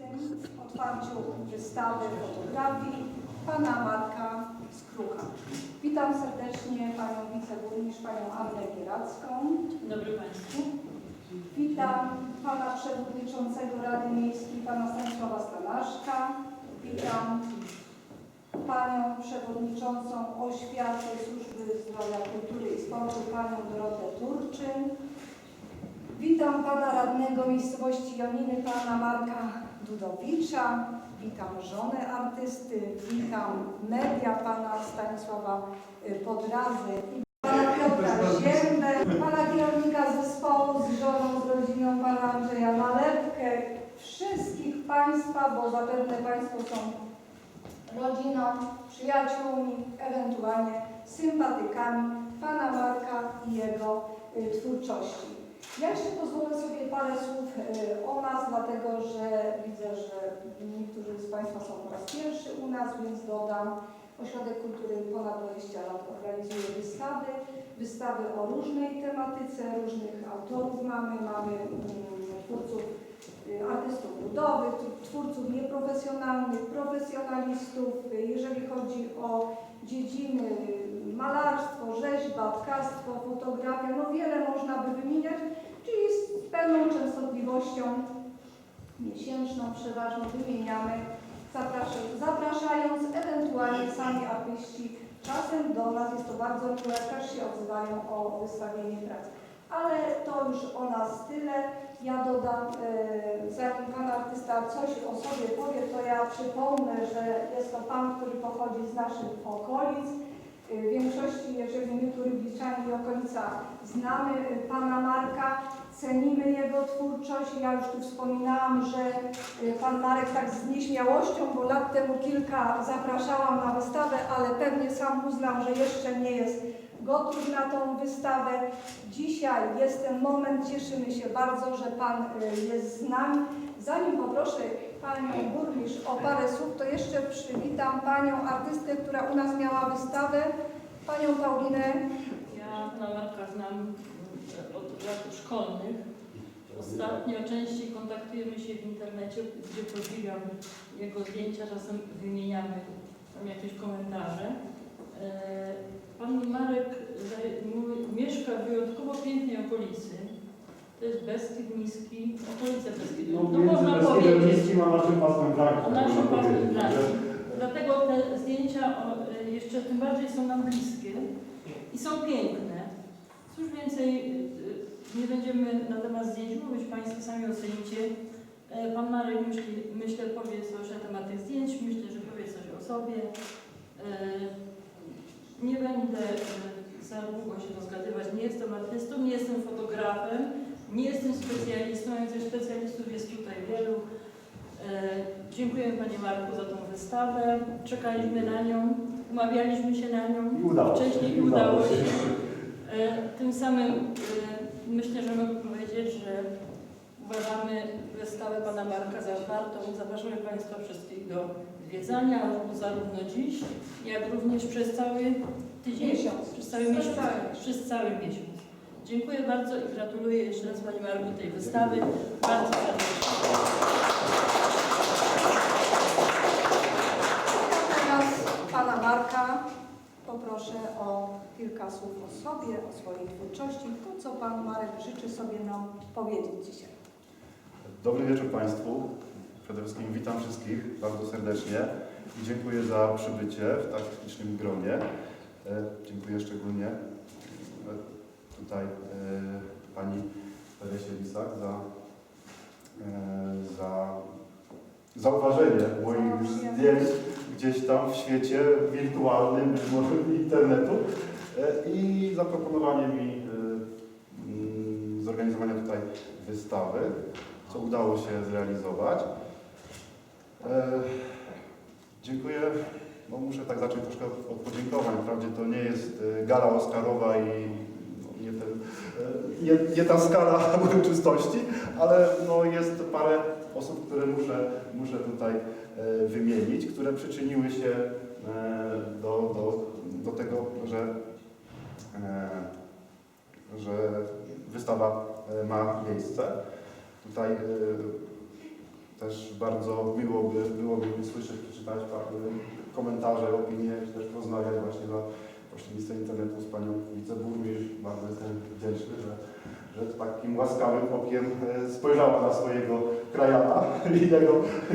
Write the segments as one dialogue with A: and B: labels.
A: uroczystym otwarciu wystawy fotografii pana Marka Skrucha. Witam serdecznie panią wiceburmistrz, panią Annę Gieracką.
B: Dobry Państwu.
A: Witam pana przewodniczącego Rady Miejskiej, pana Stanisława Stanaszka. Witam panią przewodniczącą Oświaty Służby Zdrowia, Kultury i Sportu, panią Dorotę Turczyn. Witam pana radnego miejscowości Joniny, pana Marka Dudowicza. Witam żonę artysty, witam media pana Stanisława y, Podrazy i pana Piotra Ziębę, pana kierownika zespołu z żoną, z rodziną pana Andrzeja Malewkę, wszystkich państwa, bo zapewne państwo są rodziną, przyjaciółmi, ewentualnie sympatykami pana Marka i jego y, twórczości. Ja jeszcze pozwolę sobie parę słów y, o nas, dlatego że widzę, że niektórzy z Państwa są po raz pierwszy u nas, więc dodam. Ośrodek Kultury ponad 20 lat organizuje wystawy, wystawy o różnej tematyce, różnych autorów mamy, mamy mm, twórców, y, artystów ludowych, twórców nieprofesjonalnych, profesjonalistów, jeżeli chodzi o dziedziny y, malarstwo, rzeźba, tkactwo, fotografia, no wiele można by wymieniać, czyli z pełną częstotliwością miesięczną przeważnie wymieniamy, zapraszając, ewentualnie sami artyści czasem do nas, jest to bardzo miłe, też się odzywają o wystawienie prac. Ale to już o nas tyle. Ja dodam, e, zanim Pan artysta coś o sobie powie, to ja przypomnę, że jest to Pan, który pochodzi z naszych okolic. E, W większości, jeżeli my tu Rybliczanie i okolica znamy Pana Marka, cenimy jego twórczość. Ja już tu wspominałam, że e, Pan Marek tak z nieśmiałością, bo lat temu kilka zapraszałam na wystawę, ale pewnie sam uznał, że jeszcze nie jest gotów na tą wystawę. Dzisiaj jest ten moment, cieszymy się bardzo, że Pan e, jest z nami. Zanim poproszę Panią Burmistrz o parę słów, to jeszcze przywitam Panią artystkę, która u nas miała wystawę, Panią Paulinę
B: Ja pana Marka znam lat szkolnych. Ostatnio częściej kontaktujemy się w internecie, gdzie podziwiam jego zdjęcia, czasem wymieniamy tam jakieś komentarze. E, Pan Marek mieszka w wyjątkowo pięknej okolicy. To jest Beskid Niski, okolice Beskidu.
C: No,
B: No można powiedzieć.
C: Niskim a naszym pasmem Blanki.
B: O naszym pasmem
C: że-
B: Dlatego te zdjęcia e, jeszcze tym bardziej są nam bliskie i są piękne. Cóż więcej, nie będziemy na temat zdjęć mówić, Państwo sami ocenicie. E, Pan Marek myśli, myślę powie coś na temat tych zdjęć, myślę, że powie coś o sobie. E, Nie będę e, za długo się rozgadywać, nie jestem artystą, nie jestem fotografem, nie jestem specjalistą, a więc specjalistów jest tutaj wielu. Dziękuję Panie Marku za tą wystawę. Czekaliśmy na nią, umawialiśmy się na nią.
C: I udało się.
B: Wcześniej
C: i
B: udało się. Tym samym myślę, że mogę powiedzieć, że uważamy wystawę Pana Marka za wartą. Zapraszamy Państwa wszystkich do zwiedzania zarówno dziś, jak również przez cały tydzień.
A: Miesiąc.
B: Przez cały
A: Przez
B: miesiąc.
A: cały miesiąc.
B: Przez cały miesiąc. Dziękuję bardzo i gratuluję jeszcze raz Pani Marku tej wystawy. Bardzo serdecznie.
A: Ja teraz Pana Marka poproszę o kilka słów o sobie, o swojej twórczości, to co Pan Marek życzy sobie nam powiedzieć dzisiaj.
D: Dobry wieczór Państwu. Przede wszystkim witam wszystkich bardzo serdecznie i dziękuję za przybycie w tak licznym gronie. E, Dziękuję szczególnie e, tutaj e, Pani Teresie Lisak za, za zauważenie moich zdjęć gdzieś tam w świecie wirtualnym, może internetu e, i zaproponowanie mi e, mm, zorganizowania tutaj wystawy co udało się zrealizować. E, dziękuję. No muszę tak zacząć troszkę od od podziękowań. Wprawdzie to nie jest gala Oscarowa i no, nie, ten, nie, nie ta skala uroczystości, ale no, jest parę osób, które muszę, muszę tutaj e, wymienić, które przyczyniły się e, do, do, do tego, że, e, że wystawa ma miejsce. Tutaj też bardzo miło by było mi słyszeć, przeczytać komentarze, opinie, czy też porozmawiać właśnie za pośrednictwem internetu z panią wiceburmistrz. Bardzo jestem wdzięczny, że, że takim łaskawym okiem e, spojrzała na swojego krajana i jego,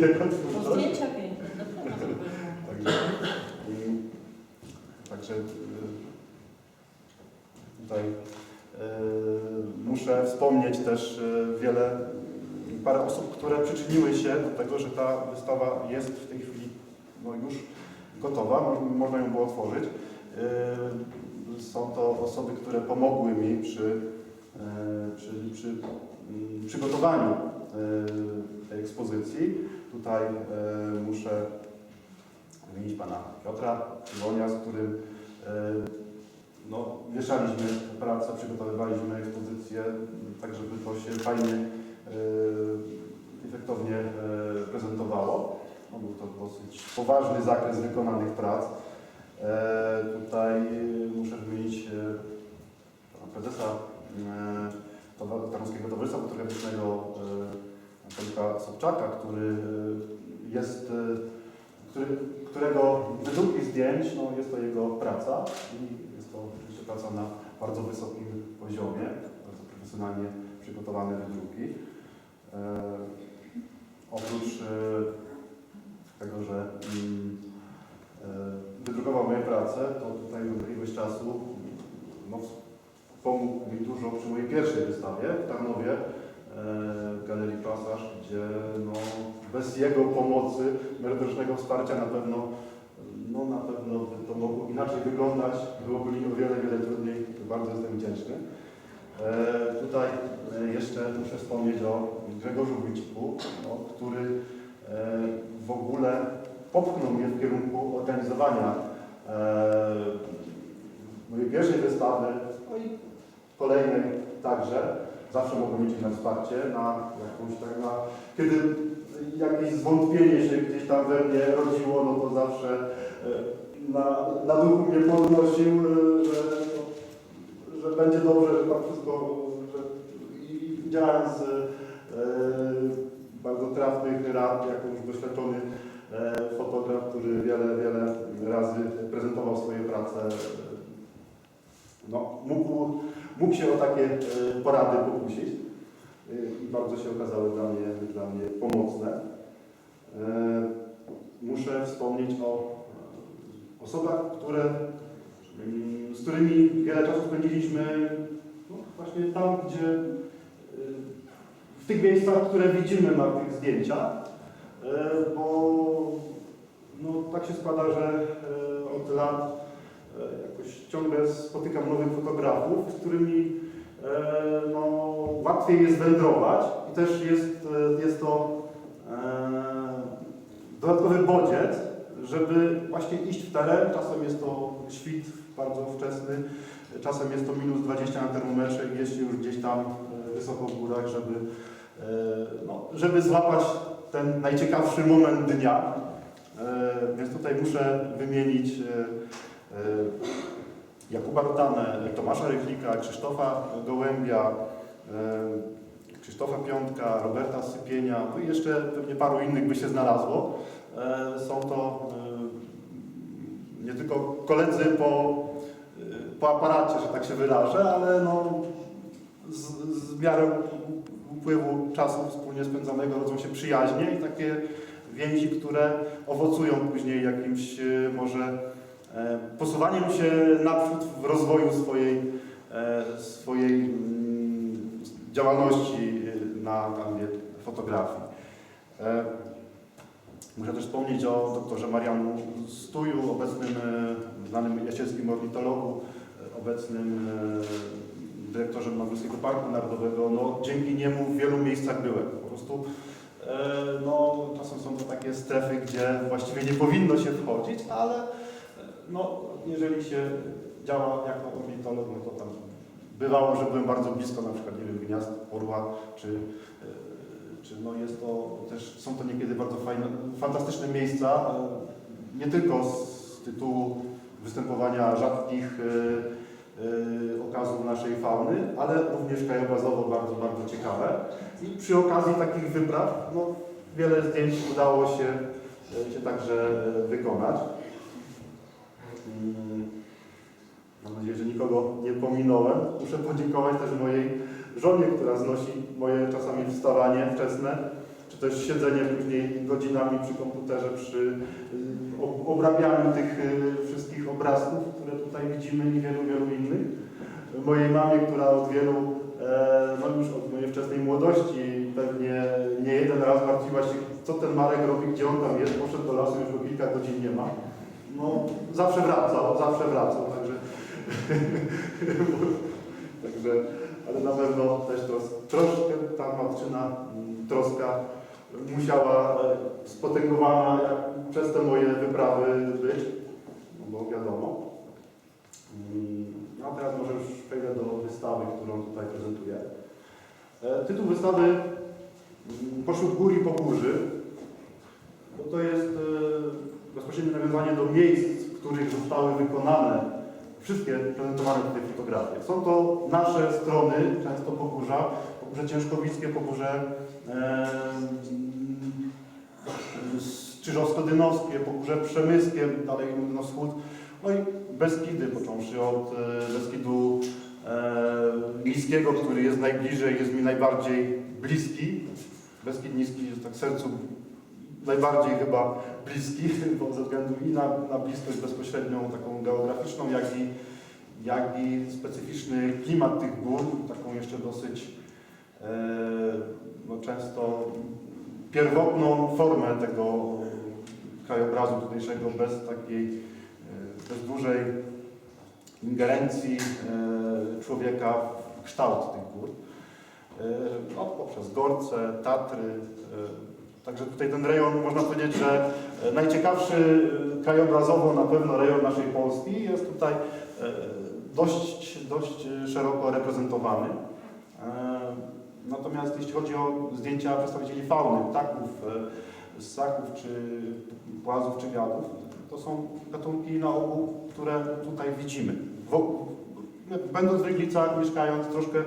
D: jego twórczość.
B: zdjęcia piękne.
D: Także, y, tutaj y, muszę wspomnieć też wiele, parę osób, które przyczyniły się do tego, że ta wystawa jest w tej chwili no, już gotowa, mo- można ją było otworzyć. Są to osoby, które pomogły mi przy, y, przy, przy mm, przygotowaniu y, tej ekspozycji. Tutaj y, muszę wymienić pana Piotra Iwonia, z którym e, no, wieszaliśmy pracę, przygotowywaliśmy ekspozycję, tak żeby to się fajnie, e, efektownie e, prezentowało. No, był to dosyć poważny zakres wykonanych prac. E, Tutaj muszę wymienić e, pana prezesa e, Tarnowskiego Towarzystwa Fotograficznego e, Tomka Sobczaka, który e, jest e, który, którego wydruki zdjęć, no jest to jego praca i jest to oczywiście praca na bardzo wysokim poziomie, bardzo profesjonalnie przygotowane wydruki. E, oprócz e, tego, że mm, e, wydrukował moje prace, to tutaj jakiegoś czasu no, pomógł mi dużo przy mojej pierwszej wystawie w Tarnowie, e, w Galerii Pasaż, gdzie no, bez jego pomocy, merytorycznego wsparcia na pewno, no, na pewno by to mogło inaczej wyglądać, byłoby mi o wiele, wiele trudniej. Bardzo jestem wdzięczny. E, tutaj e, jeszcze muszę wspomnieć o Grzegorzu Wójciku, no, który w ogóle popchnął mnie w kierunku organizowania mojej pierwszej wystawy, no i kolejnej także. Zawsze mogłem liczyć na wsparcie, na jakąś tak na, kiedy jakieś zwątpienie się gdzieś tam we mnie rodziło, no to zawsze e, na, na duchu mnie podnosił, e, że, że będzie dobrze, że tam wszystko, że i z e, bardzo trafnych rad, jako już doświadczony e, fotograf, który wiele, wiele razy prezentował swoje prace, e, no, mógł, mógł się o takie e, porady pokusić e, i bardzo się okazały dla mnie, dla mnie pomocne. E, Muszę wspomnieć o osobach, które, mm, z którymi wiele czasu spędziliśmy no, właśnie tam, gdzie w tych miejscach, które widzimy na tych zdjęciach, bo no, tak się składa, że od lat jakoś ciągle spotykam nowych fotografów, z którymi e, no, łatwiej jest wędrować i też jest, e, jest to e, dodatkowy bodziec, żeby właśnie iść w teren. Czasem jest to świt bardzo wczesny, czasem jest to minus 20 na termometrze i jest już gdzieś tam e, wysoko w górach, żeby, e, no, żeby złapać ten najciekawszy moment dnia. E, Więc tutaj muszę wymienić e, e, Jakuba Rudanę, Tomasza Rychlika, Krzysztofa Gołębia, e, Krzysztofa Piątka, Roberta Sypienia, no i jeszcze pewnie paru innych by się znalazło. E, Są to e, nie tylko koledzy po, e, po aparacie, że tak się wyrażę, ale no, z, z miarą upływu czasu wspólnie spędzonego rodzą się przyjaźnie i takie więzi, które owocują później jakimś e, może e, posuwaniem się naprzód w rozwoju swojej, e, swojej mm, działalności e, na kanwie fotografii. E, Muszę też wspomnieć o doktorze Marianu Stuju, obecnym e, znanym jasielskim ornitologu, e, obecnym e, dyrektorze Mazurskiego Parku Narodowego. No, dzięki niemu w wielu miejscach byłem. Po prostu e, no, czasem są to takie strefy, gdzie właściwie nie powinno się wchodzić, ale e, no, jeżeli się działa jako ornitolog, no to tam bywało, że byłem bardzo blisko na przykład, nie wiem, gniazd orła, czy, e, czy no jest to też, są to niekiedy bardzo fajne, fantastyczne miejsca, e, nie tylko z tytułu występowania rzadkich e, okazów naszej fauny, ale również krajobrazowo bardzo, bardzo ciekawe. I przy okazji takich wypraw, no, wiele zdjęć udało się, się także wykonać. Mm, Mam nadzieję, że nikogo nie pominąłem. Muszę podziękować też mojej żonie, która znosi moje czasami wstawanie wczesne, czy też siedzenie później godzinami przy komputerze, przy y, ob- obrabianiu tych y, wszystkich obrazków, które tutaj widzimy i wielu, wielu innych. Mojej mamie, która od wielu, e, no już od mojej wczesnej młodości pewnie nie jeden raz martwiła się, co ten Marek robi, gdzie on tam jest, poszedł do lasu, już go kilka godzin nie ma. No, zawsze wracał, zawsze wracał, także Także, ale na pewno też tros, troszkę ta matczyna mm, troska musiała e, spotęgowana przez te moje wyprawy być, no bo wiadomo. Mm, A teraz może już przejdę do wystawy, którą tutaj prezentuję. E, Tytuł wystawy mm, w góry i po górzy. Bo to jest bezpośrednie nawiązanie do miejsc, w których zostały wykonane wszystkie prezentowane tutaj fotografie. Są to nasze strony, często Pogórza, Pogórze Ciężkowickie, Pogórze e, Czyżowsko-Dynowskie, Pogórze Przemyskie, dalej na wschód, no i Beskidy, począwszy od e, Beskidu e, Niskiego, który jest najbliżej, jest mi najbardziej bliski. Beskid Niski jest tak sercu najbardziej chyba bliski, bo ze względu i na, na bliskość bezpośrednią, taką geograficzną, jak i, jak i specyficzny klimat tych gór, taką jeszcze dosyć e, no, często pierwotną formę tego krajobrazu tutejszego bez takiej, e, bez dużej ingerencji e, człowieka w kształt tych gór. E, No, poprzez Gorce, Tatry, Także tutaj ten rejon, można powiedzieć, że e, najciekawszy e, krajobrazowo na pewno rejon naszej Polski jest tutaj e, dość, dość szeroko reprezentowany. Natomiast jeśli chodzi o zdjęcia przedstawicieli fauny, ptaków, ssaków, czy płazów, czy gadów, to są gatunki na ogół, które tutaj widzimy. Będąc w Ryglicach, mieszkając troszkę,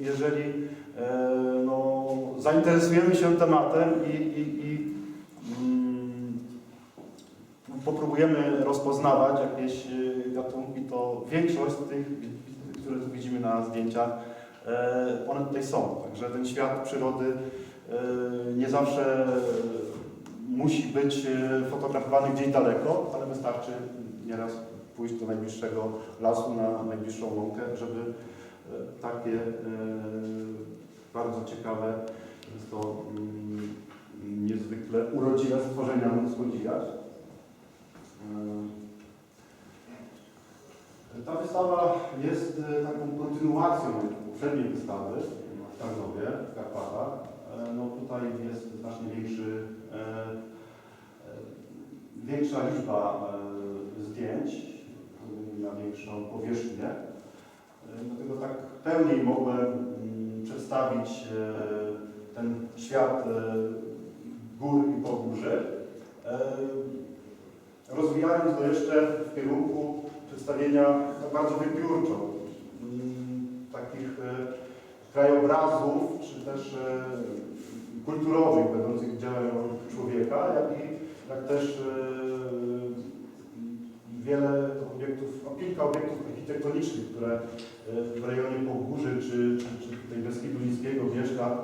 D: jeżeli no, zainteresujemy się tematem i, i, i mm, popróbujemy rozpoznawać jakieś e, gatunki, to większość z tych, które tu widzimy na zdjęciach, e, one tutaj są. Także ten świat przyrody e, nie zawsze musi być e, fotografowany gdzieś daleko, ale wystarczy nieraz pójść do najbliższego lasu, na najbliższą łąkę, żeby e, takie e, bardzo ciekawe, często mm, niezwykle urodziwe stworzenia podziwiać. E, Ta wystawa jest e, taką kontynuacją poprzedniej wystawy w Tarnowie, w Karpatach. E, No tutaj jest znacznie większy, większa liczba zdjęć na większą powierzchnię. Dlatego tak pełniej mogłem przedstawić e, ten świat e, gór i pogórzy. E, Rozwijając to jeszcze w kierunku przedstawienia bardzo wybiórczo mm, takich krajobrazów, czy też kulturowych, będących dziełem człowieka, jak i jak też wiele obiektów, kilka obiektów architektonicznych, które w rejonie Pogórzy czy, czy, czy tutaj Beskidu Niskiego, Bieszka,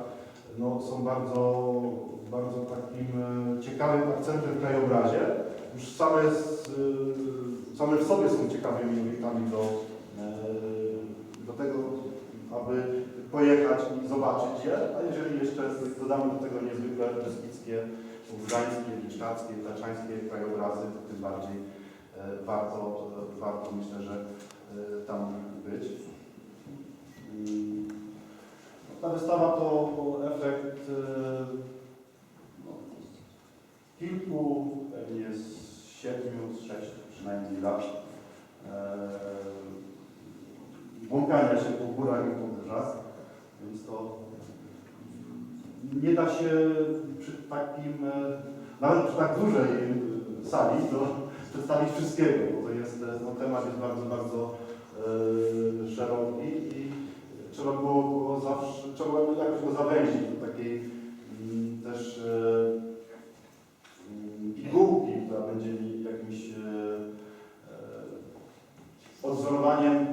D: no, są bardzo, bardzo takim e, ciekawym akcentem w krajobrazie. Już same, e, same w sobie są ciekawymi obiektami do, e, do tego, aby pojechać i zobaczyć je, a jeżeli jeszcze dodamy do tego niezwykle beskidzkie, gdańskie, bieszczackie, taczańskie krajobrazy, to tym bardziej warto, warto myślę, że tam być. Mm. Ta wystawa to efekt e, no, kilku, pewnie z siedmiu, z sześciu przynajmniej lat e, błąkania się po górach i po górach, więc to nie da się przy takim, nawet przy tak dużej sali, to przedstawić wszystkiego, bo to jest, no, temat jest bardzo, bardzo E, szeroki i trzeba było, było zawsze, trzeba było jakoś go zawęzić do takiej mm, też yy, pigułki, która będzie jakimś e, odzorowaniem